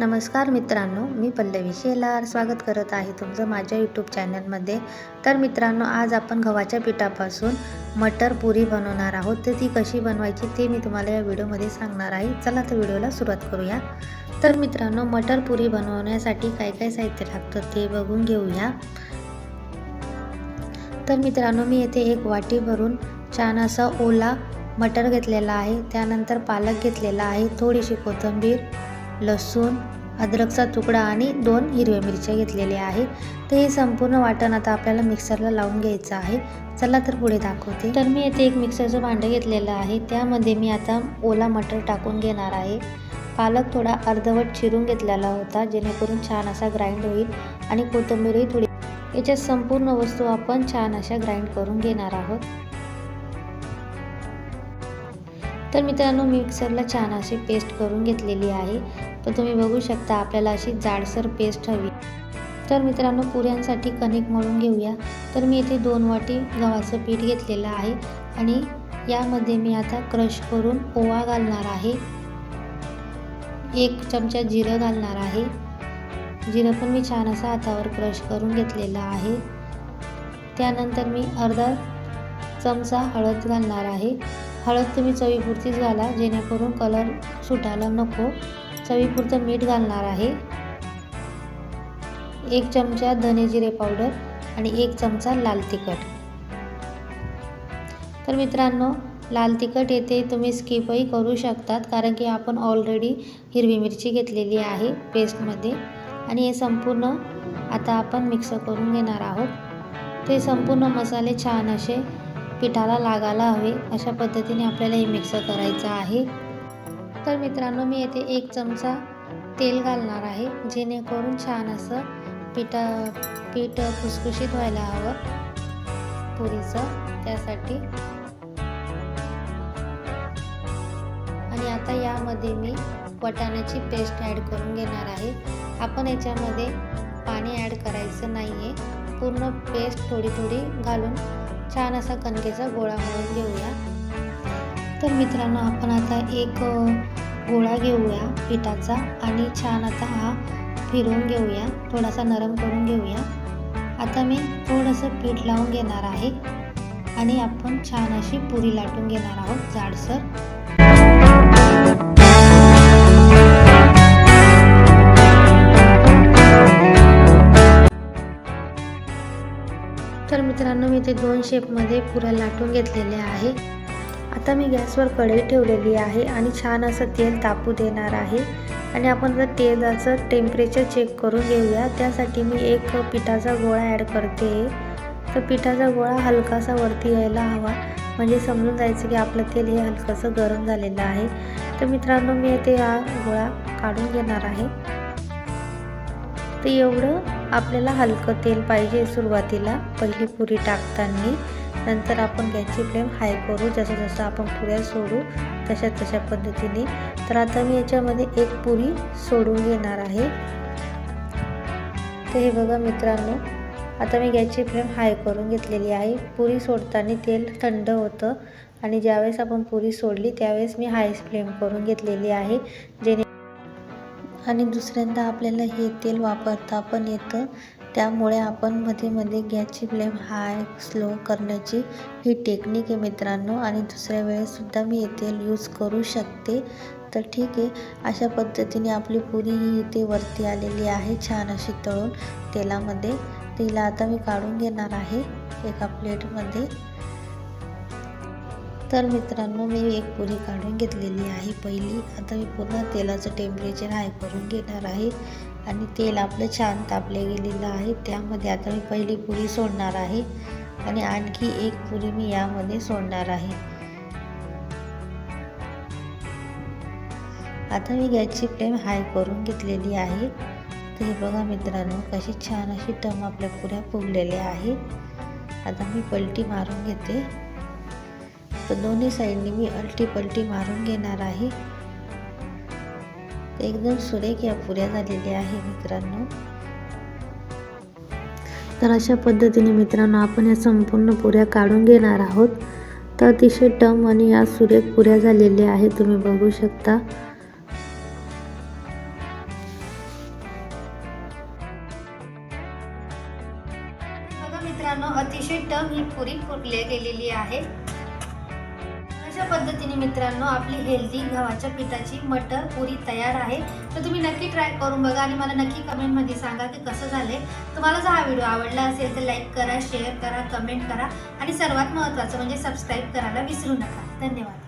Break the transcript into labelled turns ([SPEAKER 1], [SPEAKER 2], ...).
[SPEAKER 1] नमस्कार मित्रांनो मी पल्लवी शेलार स्वागत करत आहे तुमचं माझ्या यूट्यूब चॅनलमध्ये तर मित्रांनो आज आपण गव्हाच्या पिठापासून मटर पुरी बनवणार आहोत. तर ती कशी बनवायची ते मी तुम्हाला या व्हिडिओमध्ये सांगणार आहे. चला तर व्हिडिओला सुरुवात करूया. तर मित्रांनो मटर पुरी बनवण्यासाठी काय काय साहित्य लागतं ते बघून घेऊया. तर मित्रांनो मी येथे एक वाटी भरून छान असा ओला मटर घेतलेला आहे. त्यानंतर पालक घेतलेला आहे थोडीशी कोथिंबीर लसूण अद्रकचा तुकडा आणि दोन हिरव्या मिरच्या घेतलेल्या आहे तर हे संपूर्ण वाटण आता आपल्याला मिक्सरला लावून घ्यायचं आहे. चला तर पुढे दाखवते. तर मी येथे एक मिक्सरचं भांडं घेतलेलं आहे. त्यामध्ये मी आता ओला मटर टाकून घेणार आहे. पालक थोडा अर्धवट चिरून घेतलेला होता जेणेकरून छान असा ग्राइंड होईल आणि कोथिंबीरही थोडी याच्यात संपूर्ण वस्तू आपण छान अशा ग्राइंड करून घेणार आहोत. तर मित्रांनो मिक्सरला छान अशी पेस्ट करून घेतलेली आहे. तर तुम्ही बघू शकता आपल्याला अशी जाडसर पेस्ट हवी. तर मित्रांनो पुऱ्यांसाठी कणिक मळून घेऊया. तर मी इथे दोन वाटी गव्हाचं पीठ घेतलेलं आहे आणि यामध्ये मी आता क्रश करून ओवा घालणार आहे. एक चमचा जिरं घालणार आहे. जिरं पण मी छान असं हातावर क्रश करून घेतलेलं आहे. त्यानंतर मी अर्धा चमचा हळद घालणार आहे. हळद तुम्ही चवीपुरतीच घाला जेणेकरून कलर सुटायला नको. चवीपुरतं मीठ घालणार आहे. एक चमचा धने जिरे पावडर आणि एक चमचा लाल तिखट. तर मित्रांनो लाल तिखट येथे तुम्ही स्किपही करू शकतात कारण की आपण ऑलरेडी हिरवी मिरची घेतलेली आहे पेस्टमध्ये आणि हे संपूर्ण आता आपण मिक्स करून घेणार आहोत. ते संपूर्ण मसाले छान असे पिठाला लागायला हवे अशा पद्धतीने आपल्याला हे मिक्स करायचं आहे. तर मित्रांनो मी येथे एक चमचा तेल घालणार आहे जेणेकरून छान असं पिठा पीठ खुसखुशीत व्हायला हवं पुरीचं. त्यासाठी आणि आता यामध्ये मी वटाण्याची पेस्ट ॲड करून घेणार आहे. आपण याच्यामध्ये पाणी ॲड करायचं नाही आहे पूर्ण पेस्ट थोडी थोडी घालून छान असा कणकेचा गोळा मळून घेऊया. तर मित्रांनो आपण आता एक गोळा घेऊया पिठाचा आणि छान आता हा फिरवून घेऊया. थोडासा नरम करून घेऊया. आता मी थोडंसं पीठ लावून घेणार आहे आणि आपण छान अशी पुरी लाटून घेणार आहोत जाडसर. मित्रांनो मी ते दोन शेपमध्ये पुरं लाटून घेतलेले आहे. आता मी गॅसवर कढई ठेवलेली आहे आणि छान असं तेल तापू देणार आहे. आणि आपण जर तेलाचं टेम्परेचर चेक करून घेऊया. त्यासाठी मी एक पिठाचा गोळा ॲड करते. तर पिठाचा गोळा हलकासा वरती यायला हवा. म्हणजे समजून जायचं की आपलं तेल हे हलकंसं गरम झालेलं आहे. तर मित्रांनो मी ते हा गोळा काढून घेणार आहे. तर एवढं आपल्याला हलकं तेल पाहिजे सुरुवातीला. पहिली पुरी टाकताना. नंतर आपण गॅसची फ्लेम हाय करू. जसं जसं आपण पुऱ्या सोडू तशा तशा पद्धतीने. तर आता मी याच्यामध्ये एक पुरी सोडून घेणार आहे. तर हे बघा मित्रांनो आता मी गॅसची फ्लेम हाय करून घेतलेली आहे. पुरी सोडताना तेल थंड होतं. आणि ज्यावेळेस आपण पुरी सोडली त्यावेळेस मी हाय फ्लेम करून घेतलेली आहे. जेणे आणि दुसऱ्यांदा आपल्याला हे तेल वापरता पण येतं. त्यामुळे आपण मध्ये मध्ये गॅसची फ्लेम हाय स्लो करण्याची ही टेक्निक आहे मित्रांनो. आणि दुसऱ्या वेळेससुद्धा मी हे तेल यूज करू शकते. तर ठीक आहे. अशा पद्धतीने आपली पुरी ही इथे वरती आलेली आहे छान अशी तळून तेलामध्ये. तिला आता मी काढून घेणार आहे एका प्लेटमध्ये तर मित्रांनो मी एक पुरी काढून घेतलेली आहे. पहिली आता मी पुन्हा तेलाचं टेम्परेचर हाय करून घेणार आहे. आणि तेल आपलं छान तापले गेलेलं आहे. त्यामध्ये आता मी पहिली पुरी सोडणार आहे. आणि आणखी एक पुरी मी यामध्ये सोडणार आहे. आता मी गॅसची फ्लेम हाय करून घेतलेली आहे. तर हे बघा मित्रांनो कशी छान अशी टम आपल्या पुऱ्या फुगलेल्या आहे आता मी पलटी मारून घेते. तर दोन्ही साईडने मी अलटी पलटी मारून घेणार आहे. एकदम सुरेख या पुऱ्या झालेल्या आहे मित्रांनो. तर अशा पद्धतीने मित्रांनो आपण या संपूर्ण पुऱ्या काढून घेणार आहोत. तर अतिशय टम आणि या सुरेख पुऱ्या झालेल्या आहेत तुम्ही बघू शकता. मित्रांनो अतिशय टम ही पुरी फुटल्या गेलेली आहे. अशा पद्धतीने मित्रांनो आपली हेल्दी गव्हाच्या पिठाची मटर पुरी तयार आहे. तर तुम्ही नक्की ट्राय करून बघा आणि मला नक्की कमेंटमध्ये सांगा की कसं झालंय. तुम्हाला जर हा व्हिडिओ आवडला असेल तर लाईक करा शेअर करा कमेंट करा आणि सर्वात महत्त्वाचं म्हणजे सबस्क्राईब करायला विसरू नका. धन्यवाद.